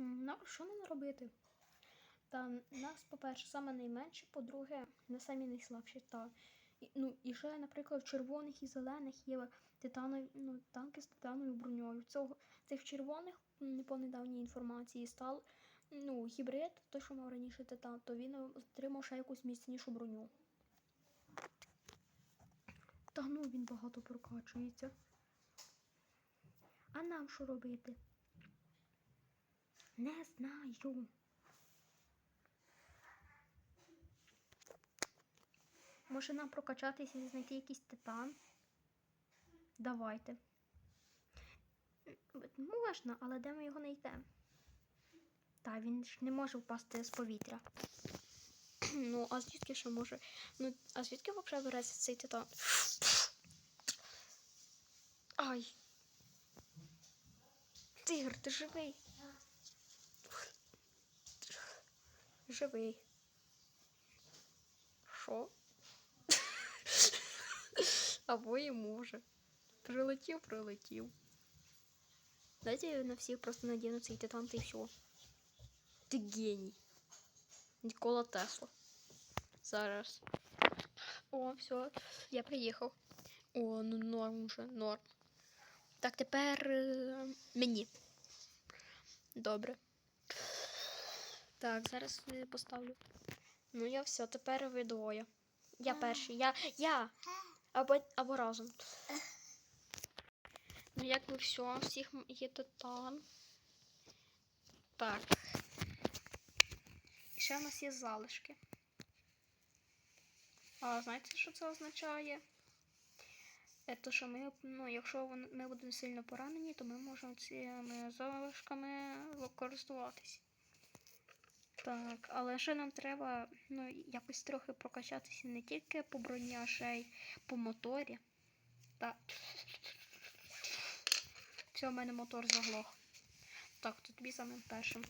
Ну, що нам робити? Та нас, по-перше, саме найменше, по-друге, не самі найслабші. Та, і, ну, і ще, наприклад, в червоних і зелених є титанові, ну, танки з титановою броньою. Цього, цих червоних, по недавній інформації, став ну, гібрид, той, що мав раніше титан, то він отримав ще якусь міцнішу броню. Та ну він багато прокачується. А нам що робити? Не знаю. Може нам прокачатися і знайти якийсь титан? Давайте. Можна, але де ми його знайдемо? Та він ж не може впасти з повітря. Ну, а звідки ще може? Ну, а звідки взагалі береться цей титан? Ай. Тигр, ти живий? Живий. Що? Або і може. Прилетів, прилетів. Дайте я на всіх просто надіну цей титан та й все. Ти геній. Нікола Тесла. Зараз. О, все, я приїхав. О, ну норм вже, норм. Так, тепер е, мені. Добре. Так, зараз я поставлю. Ну, я все, тепер ви двоє. Я перший. Я. Я! Або, або разом. Ну, якби все, всіх є титан. Так. Ще в нас є залишки. А знаєте, що це означає? Е, що ми, ну, якщо ми будемо сильно поранені, то ми можемо цими залишками користуватись. Так, але ще нам треба ну, якось трохи прокачатися не тільки по броні, а ще й по моторі. Так. Все, в мене мотор заглох. Так, тут тобі самим першим.